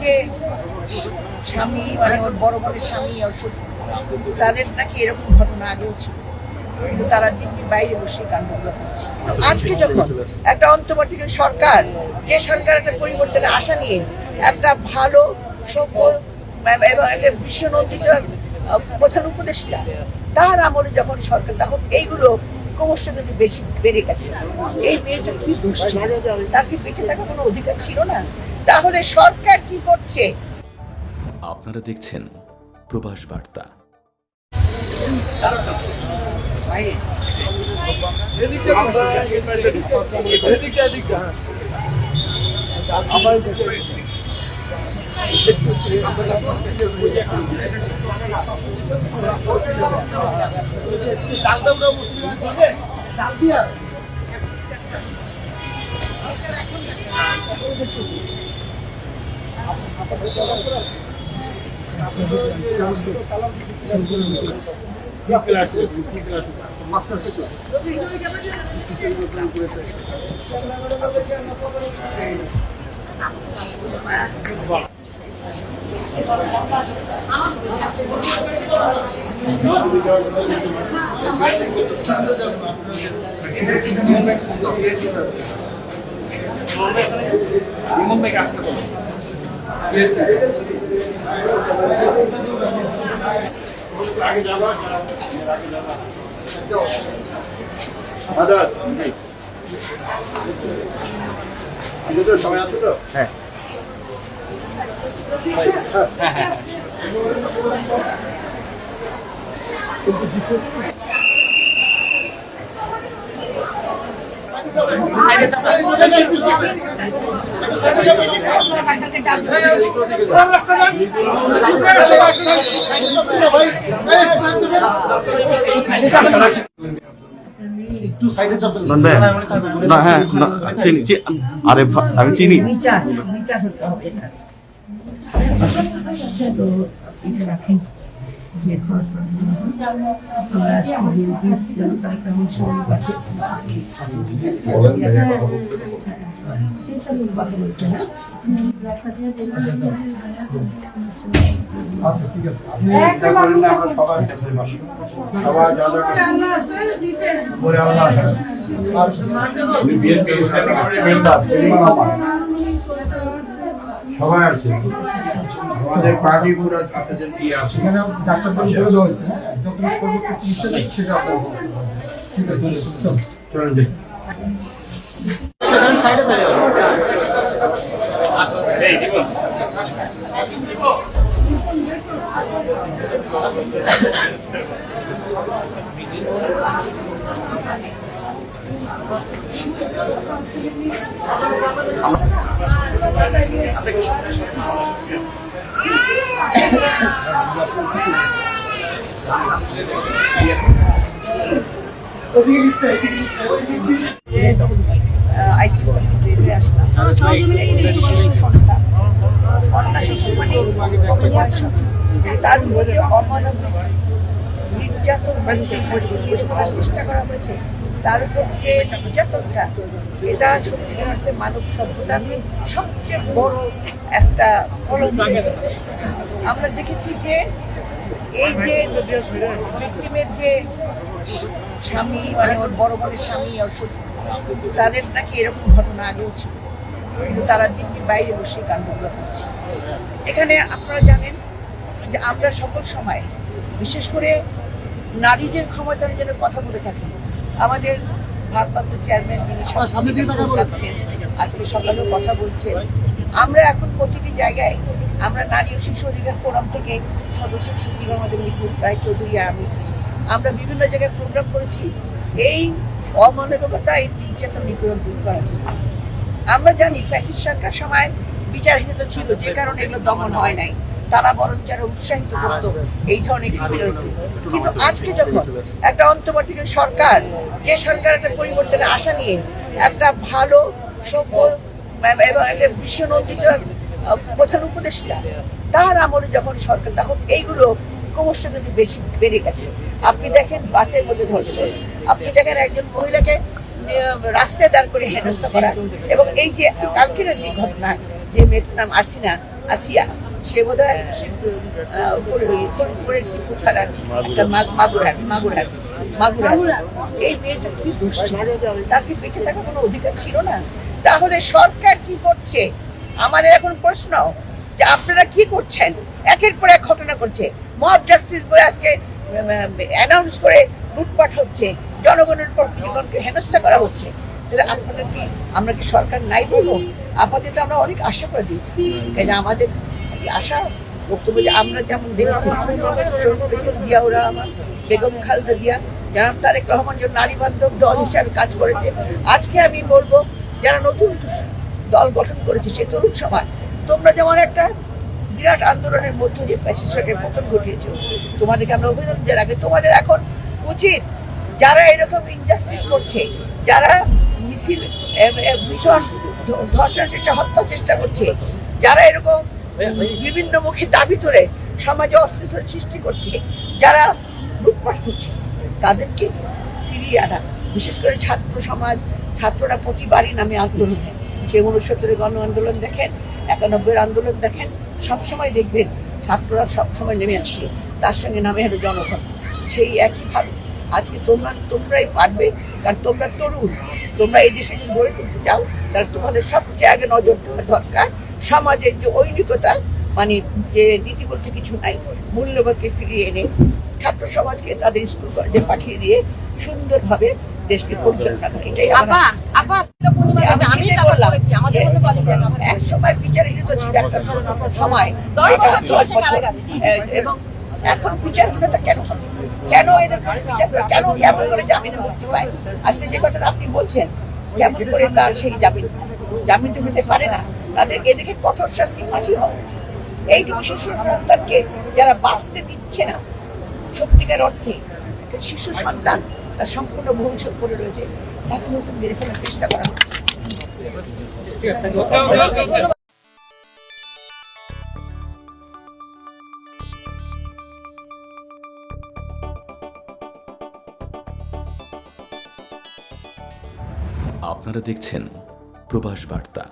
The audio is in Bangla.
যে স্বামী মানে ওর বড় স্বামী তাদের নাকি এরকম ঘটনা আগেও ছিল। কিন্তু তারা দিল্লির বাইরে বসে করছে। আজকে যখন একটা অন্তর্বর্তীকালীন সরকার, যে সরকার একটা পরিবর্তনের আশা নিয়ে একটা ভালো, সভ্য, এবং একটা বিশ্বনন্দিত প্রধান উপদেষ্টা, তার আমলে যখন সরকার, তখন এইগুলো ক্রমশ কিন্তু বেশি বেড়ে গেছে। এই মেয়েটা কি দোষ? তার কি বেঁচে থাকার কোনো অধিকার ছিল না? তাহলে সরকার কি করছে? আপনারা দেখছেন প্রবাস বার্তা। ইমন ভাইকে আসতে বলো তো সময় আছে তো হ্যাঁ একটু সাইডে চাপেন। না হ্যাঁ চিনি। আরে আমি চিনি বিচার বিচার হতে হবে আচ্ছা ঠিক আছে। আপনি এটা করেন না আমরা সবার কাছে বসি সবাই যা যা পরে আল্লাহ আর মেম্বার সবাই আছে আমাদের পার্টি পুরো আছে যে কি আছে। ডাক্তারদের বলে দেওয়া হয়েছে যত সর্বোচ্চ চিকিৎসা সেটা আপনার ঠিক আছে চল চলেন। যাই। আইসিইউ বেরিয়ে তার অমানবিক নির্যাতন হয়েছে চেষ্টা করা হয়েছে। তার উপর যে নির্যাতনটা এটা সত্যিকার অর্থে মানব সভ্যতার সবচেয়ে বড় একটা কলঙ্ক আমরা দেখেছি যে এই যে ভিক্টিমের যে স্বামী মানে ওর বড় বোনের স্বামী ওর শ্বশুর তাদের নাকি এরকম ঘটনা আগেও ছিল। কিন্তু তারা দিল্লির বাইরে বসে কাণ্ডগুলো করছে। এখানে আপনারা জানেন যে আমরা সকল সময় বিশেষ করে নারীদের ক্ষমতার জন্য কথা বলে থাকি। আমাদের ভারপ্রাপ্ত চেয়ারম্যান যিনি সামনে থাকছেন আজকে সকালেও কথা বলছেন। আমরা এখন প্রতিটি জায়গায়, আমরা নারী ও শিশু অধিকার ফোরাম থেকে সদস্য সচিব আমাদের মিঠুন, রায় চৌধুরী আর আমি। আমরা বিভিন্ন জায়গায় প্রোগ্রাম করেছি। এই অমানবিকতা, এই নির্যাতন নিপীড়ন দূর করার জন্য। আমরা জানি ফ্যাসিস্ট সরকার সময় বিচারহীনতা ছিল, যে কারণে এগুলো দমন হয় নাই। তারা বরং যারা উৎসাহিত করতো এই ধরনের কিন্তু আজকে যখন একটা অন্তর্বর্তীকালীন সরকার, যে সরকার একটা পরিবর্তনের আশা নিয়ে একটা ভালো, সভ্য এবং একটা বিশ্বনন্দিত প্রধান উপদেষ্টা। তার আমলে যখন সরকার, তখন এইগুলো ক্রমশ কিন্তু বেশি বেড়ে গেছে। আপনি দেখেন বাসের মধ্যে ধর্ষণ। আপনি দেখেন একজন মহিলাকে রাস্তায় দাঁড় করে হেনস্থা করা। এবং এই যে কালকের যে ঘটনা, যে মেয়েটার নাম আসিনা, আসিয়া, সে বোধ হয় ফরিদপুরের শিবপুর থানার মাগুরার মাগুরার মাগুরার। এই মেয়েটা কি দোষ ছিল? তার কি বেঁচে থাকার কোনো অধিকার ছিল না? তাহলে সরকার কি করছে? আমাদের এখন প্রশ্ন যে আপনারা কি করছেন? একের পর এক ঘটনা করছে মব জাস্টিস বলে আজকে অ্যানাউন্স করে লুটপাট হচ্ছে। জনগণের উপর জনগণকে হেনস্থা করা হচ্ছে। আপনারা কি, আমরা কি সরকার নাই বলব? আপাতত আমরা অনেক আশা করে দিয়েছি। যে আমাদের আশা, বক্তব্য যে আমরা যেমন দেখেছি জিয়াউর রহমান, বেগম খালদা জিয়া, জনাব তারেক রহমান নারী বান্ধব দল হিসাবে কাজ করেছে। আজকে আমি বলব যারা নতুন দল গঠন করেছে সে তরুণ সমাজ, তোমরা যেমন একটা বিরাট আন্দোলনের মধ্য দিয়ে ফ্যাসিস্টের পতন ঘটিয়েছ, তোমাদেরকে আমরা অভিনন্দন জানাই। তোমাদের এখন উচিত যারা এরকম ইনজাস্টিস করছে, যারা মিছিল ভীষণ ধর্ষণ চেষ্টা হত্যা চেষ্টা করছে, যারা এরকম বিভিন্ন মুখে দাবি তোলে সমাজে অস্থিরতার সৃষ্টি করছে, যারা লুটপাট করছে, তাদেরকে ফিরিয়ে আনা, বিশেষ করে ছাত্র সমাজ ছাত্ররা প্রতিবারই নামে আন্দোলনে সে উনসত্তরের গণ আন্দোলন দেখেন, একানব্বইয়ের আন্দোলন দেখেন, সবসময় দেখবেন ছাত্ররা সবসময় নেমে আসে তার সঙ্গে নামে হলো জনগণ। সেই একইভাবে আজকে তোমরা, তোমরাই পারবে, কারণ তোমরা তরুণ। তোমরা এই দেশে যদি গড়ে তুলতে চাও, তাহলে তোমাদের সবচেয়ে আগে নজর দেওয়া দরকার সমাজের যে ঐনিকতা মানে যে নীতি বলতে কিছু নাই, মূল্যবোধকে ফিরিয়ে এনে ছাত্র সমাজকে তাদের স্কুল কলেজে পাঠিয়ে দিয়ে সুন্দরভাবে দেশকে পরিচালনা করে। এটাই আমি এক সময় বিচারিত ছিল একটা সময়। এবং এখন বিচারটা কেন হবে? কেন এদের বিচার কেন কেমন করে জামিনে মুক্তি পায়? আজকে যে কথাটা আপনি বলছেন কেমন করে তার সেই জামিন জামিন তো নিতে পারে না। তাদের এদিকে কঠোর শাস্তি ফাঁসি হওয়া উচিত। এইটুকু শিশু সন্তানকে যারা বাঁচতে দিচ্ছে না সত্যিকার অর্থে একটা শিশু সন্তান তার সম্পূর্ণ ভবিষ্যৎ করে রয়েছে তাকে নতুন মেরে ফেলার চেষ্টা করা। আপনারা দেখছেন প্রবাস বার্তা